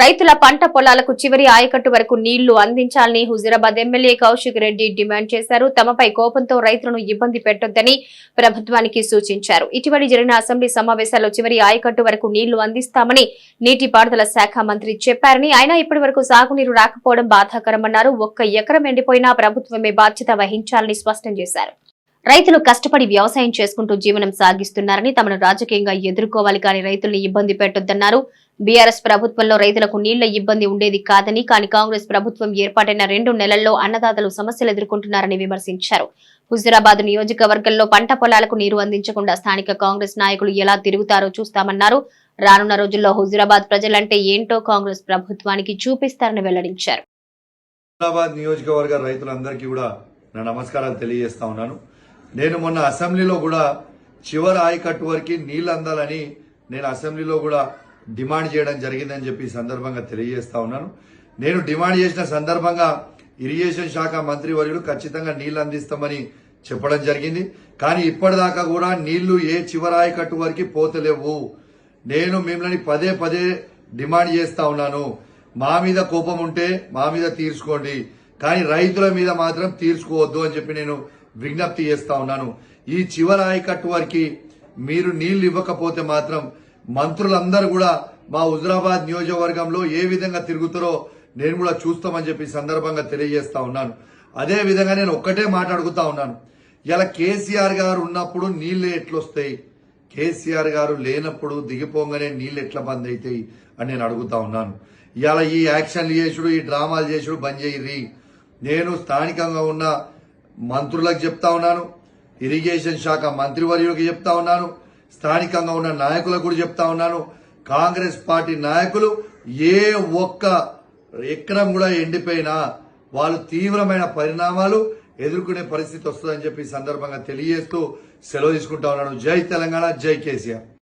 రైతుల పంట పొలాలకు చివరి ఆయకట్టు వరకు నీళ్ళు అందించాలని హుజీరాబాద్ ఎమ్మెల్యే కౌశిక్ రెడ్డి డిమాండ్ చేశారు. తమపై కోపంతో రైతులను ఇబ్బంది పెట్టొద్దని ప్రభుత్వానికి సూచించారు. ఇటీవలి జరిగిన అసెంబ్లీ సమావేశాల్లో చివరి ఆయకట్టు వరకు నీళ్ళు అందిస్తామని నీటిపారుదల శాఖ మంత్రి చెప్పారని అయినా ఇప్పటి వరకు సాగునీరు రాకపోవడం బాధాకరమన్నారు. ఒక్క ఎకరం ఎండిపోయినా ప్రభుత్వమే బాధ్యత వహించాలని స్పష్టం చేశారు. రైతులు కష్టపడి వ్యవసాయం చేసుకుంటూ జీవనం సాగిస్తున్నారని తమను రాజకీయంగా ఎదుర్కోవాలి కానీ రైతుల్ని ఇబ్బంది పెట్టొద్దన్నారు. బీఆర్ఎస్ ప్రభుత్వంలో రైతులకు నీళ్ళ ఇబ్బంది ఉండేది కాదని కానీ కాంగ్రెస్ ప్రభుత్వం ఏర్పాటైన రెండు నెలల్లో అన్నదాతలు సమస్యలు ఎదుర్కొంటున్నారని విమర్శించారు. హుజురాబాద్ నియోజకవర్గంలో పంట పొలాలకు నీరు అందించకుండా స్థానిక కాంగ్రెస్ నాయకులు ఎలా తిరుగుతారో చూస్తామన్నారు. రానున్న రోజుల్లో హుజురాబాద్ ప్రజలంటే ఏంటో కాంగ్రెస్ ప్రభుత్వానికి చూపిస్తారని వెల్లడించారు. నియోజకవర్గ రైతులందరికీ కూడా నా నమస్కారాలు తెలియజేస్తా ఉన్నాను. నేను మొన్న అసెంబ్లీలో కూడా చివరి ఆయకట్టు వరకు నీళ్ళు అందాలని నేను అసెంబ్లీలో కూడా డిమాండ్ చేయడం జరిగిందని చెప్పి ఈ సందర్భంగా తెలియజేస్తా ఉన్నాను. నేను డిమాండ్ చేసిన సందర్భంగా ఇరిగేషన్ శాఖ మంత్రి వర్యుడు ఖచ్చితంగా నీళ్ళు అందిస్తామని చెప్పడం జరిగింది. కానీ ఇప్పటిదాకా కూడా నీళ్ళు ఏ చివరాయకట్టు వరకు పోతలేవు. నేను మిమ్మల్ని పదే పదే డిమాండ్ చేస్తా ఉన్నాను. మా మీద కోపం ఉంటే మా మీద తీర్చుకోండి. కానీ రైతుల మీద మాత్రం తీర్చుకోవద్దు అని చెప్పి నేను విజ్ఞప్తి చేస్తా ఉన్నాను. ఈ చివరి ఆయకట్టు వరకు మీరు నీళ్ళు ఇవ్వకపోతే మాత్రం మంత్రులందరూ కూడా మా హుజరాబాద్ నియోజకవర్గంలో ఏ విధంగా తిరుగుతారో నేను కూడా చూస్తామని చెప్పి సందర్భంగా తెలియజేస్తా ఉన్నాను. అదే విధంగా నేను ఒక్కటే మాట్లాడుకుతా ఉన్నాను. ఇలా కేసీఆర్ గారు ఉన్నప్పుడు నీళ్ళు ఎట్లొస్తాయి? కేసీఆర్ గారు లేనప్పుడు దిగిపోగానే నీళ్ళు ఎట్లా బంద్ అవుతాయి అని నేను అడుగుతా ఉన్నాను. ఇలా ఈ యాక్షన్లు చేసుడు ఈ డ్రామాలు చేసుడు బంద్ చేయరి నేను స్థానికంగా ఉన్న మంత్రులకు చెప్తా ఉన్నాను. ఇరిగేషన్ శాఖ మంత్రివర్యులకు చెప్తా ఉన్నాను. స్థానికంగా ఉన్న నాయకులకు కూడా చెప్తా ఉన్నాను. కాంగ్రెస్ పార్టీ నాయకులు ఏ ఒక్క ఎక్కడం కూడా ఎండిపోయినా వాళ్ళు తీవ్రమైన పరిణామాలు ఎదుర్కొనే పరిస్థితి వస్తుందని చెప్పి సందర్భంగా తెలియజేస్తూ సెలవు తీసుకుంటా ఉన్నాను. జై తెలంగాణ జై కేసీఆర్.